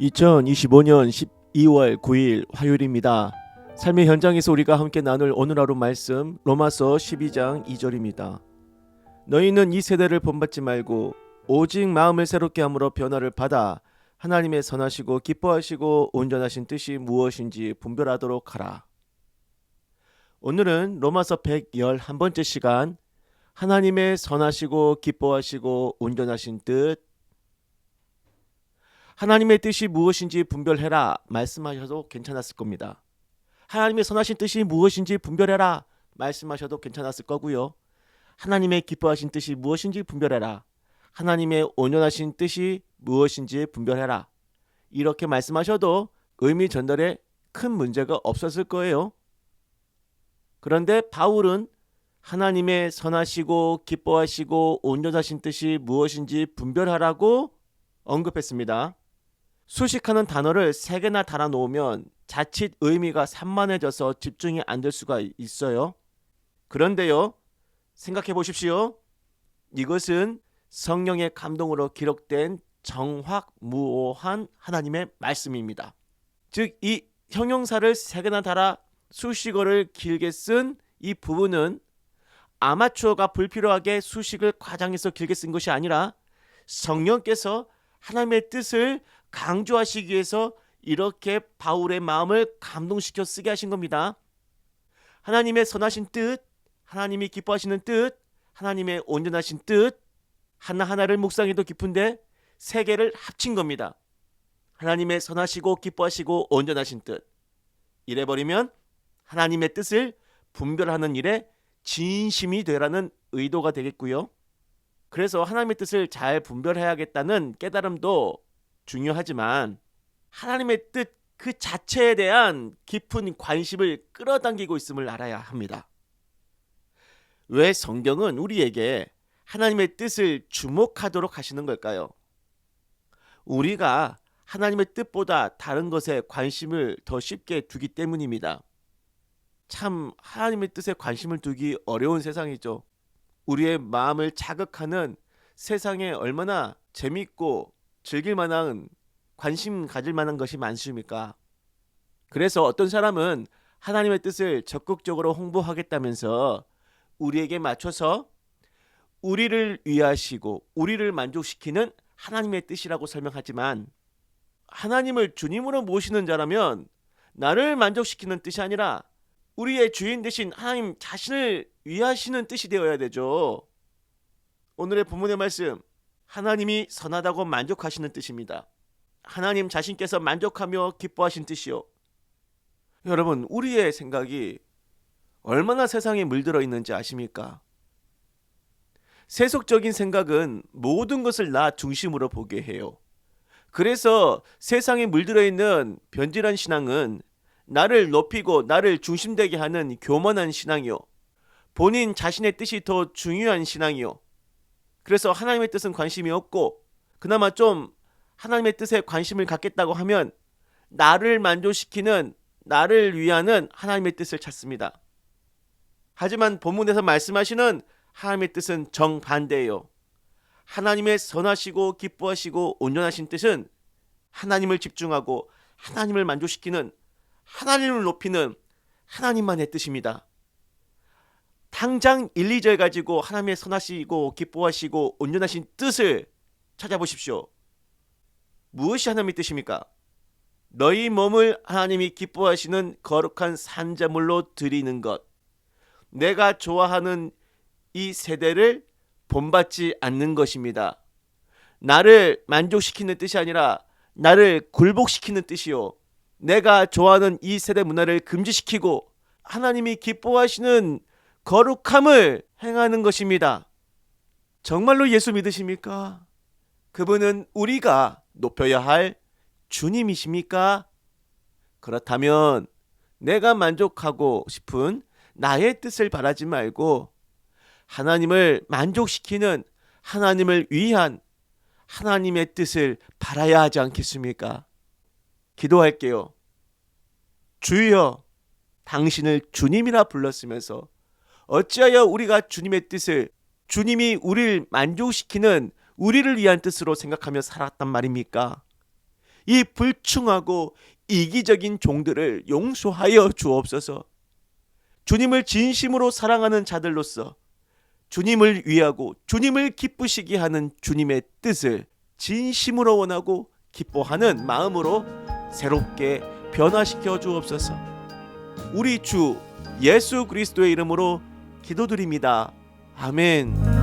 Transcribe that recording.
2025년 12월 9일 화요일입니다. 삶의 현장에서 우리가 함께 나눌 오늘 하루 말씀 로마서 12장 2절입니다. 너희는 이 세대를 본받지 말고 오직 마음을 새롭게 함으로 변화를 받아 하나님의 선하시고 기뻐하시고 온전하신 뜻이 무엇인지 분별하도록 하라. 오늘은 로마서 111번째 시간 하나님의 선하시고 기뻐하시고 온전하신 뜻 하나님의 뜻이 무엇인지 분별해라 말씀하셔도 괜찮았을 겁니다. 하나님의 선하신 뜻이 무엇인지 분별해라 말씀하셔도 괜찮았을 거고요. 하나님의 기뻐하신 뜻이 무엇인지 분별해라. 하나님의 온전하신 뜻이 무엇인지 분별해라. 이렇게 말씀하셔도 의미 전달에 큰 문제가 없었을 거예요. 그런데 바울은 하나님의 선하시고 기뻐하시고 온전하신 뜻이 무엇인지 분별하라고 언급했습니다. 수식하는 단어를 세 개나 달아 놓으면 자칫 의미가 산만해져서 집중이 안 될 수가 있어요. 그런데요, 생각해 보십시오. 이것은 성령의 감동으로 기록된 정확무오한 하나님의 말씀입니다. 즉, 이 형용사를 세 개나 달아 수식어를 길게 쓴 이 부분은 아마추어가 불필요하게 수식을 과장해서 길게 쓴 것이 아니라 성령께서 하나님의 뜻을 강조하시기 위해서 이렇게 바울의 마음을 감동시켜 쓰게 하신 겁니다. 하나님의 선하신 뜻, 하나님이 기뻐하시는 뜻, 하나님의 온전하신 뜻, 하나하나를 묵상해도 깊은데 세 개를 합친 겁니다. 하나님의 선하시고 기뻐하시고 온전하신 뜻. 이래 버리면 하나님의 뜻을 분별하는 일에 진심이 되라는 의도가 되겠고요. 그래서 하나님의 뜻을 잘 분별해야겠다는 깨달음도 중요하지만 하나님의 뜻 그 자체에 대한 깊은 관심을 끌어당기고 있음을 알아야 합니다. 왜 성경은 우리에게 하나님의 뜻을 주목하도록 하시는 걸까요? 우리가 하나님의 뜻보다 다른 것에 관심을 더 쉽게 두기 때문입니다. 참 하나님의 뜻에 관심을 두기 어려운 세상이죠. 우리의 마음을 자극하는 세상에 얼마나 재밌고 즐길 만한 관심 가질 만한 것이 많습니까? 그래서 어떤 사람은 하나님의 뜻을 적극적으로 홍보하겠다면서 우리에게 맞춰서 우리를 위하시고 우리를 만족시키는 하나님의 뜻이라고 설명하지만 하나님을 주님으로 모시는 자라면 나를 만족시키는 뜻이 아니라 우리의 주인 대신 하나님 자신을 위하시는 뜻이 되어야 되죠. 오늘의 본문의 말씀 하나님이 선하다고 만족하시는 뜻입니다. 하나님 자신께서 만족하며 기뻐하신 뜻이요. 여러분, 우리의 생각이 얼마나 세상에 물들어 있는지 아십니까? 세속적인 생각은 모든 것을 나 중심으로 보게 해요. 그래서 세상에 물들어 있는 변질한 신앙은 나를 높이고 나를 중심되게 하는 교만한 신앙이요. 본인 자신의 뜻이 더 중요한 신앙이요. 그래서 하나님의 뜻은 관심이 없고 그나마 좀 하나님의 뜻에 관심을 갖겠다고 하면 나를 만족시키는 나를 위하는 하나님의 뜻을 찾습니다. 하지만 본문에서 말씀하시는 하나님의 뜻은 정반대예요. 하나님의 선하시고 기뻐하시고 온전하신 뜻은 하나님을 집중하고 하나님을 만족시키는 하나님을 높이는 하나님만의 뜻입니다. 당장 1, 2절 가지고 하나님의 선하시고 기뻐하시고 온전하신 뜻을 찾아보십시오. 무엇이 하나님의 뜻입니까? 너희 몸을 하나님이 기뻐하시는 거룩한 산자물로 드리는 것. 내가 좋아하는 이 세대를 본받지 않는 것입니다. 나를 만족시키는 뜻이 아니라 나를 굴복시키는 뜻이요. 내가 좋아하는 이 세대 문화를 금지시키고 하나님이 기뻐하시는 거룩함을 행하는 것입니다. 정말로 예수 믿으십니까? 그분은 우리가 높여야 할 주님이십니까? 그렇다면 내가 만족하고 싶은 나의 뜻을 바라지 말고 하나님을 만족시키는 하나님을 위한 하나님의 뜻을 바라야 하지 않겠습니까? 기도할게요. 주여, 당신을 주님이라 불렀으면서 어찌하여 우리가 주님의 뜻을 주님이 우리를 만족시키는 우리를 위한 뜻으로 생각하며 살았단 말입니까? 이 불충하고 이기적인 종들을 용서하여 주옵소서. 주님을 진심으로 사랑하는 자들로서 주님을 위하고 주님을 기쁘시게 하는 주님의 뜻을 진심으로 원하고 기뻐하는 마음으로 새롭게 변화시켜 주옵소서. 우리 주 예수 그리스도의 이름으로 기도드립니다. 아멘.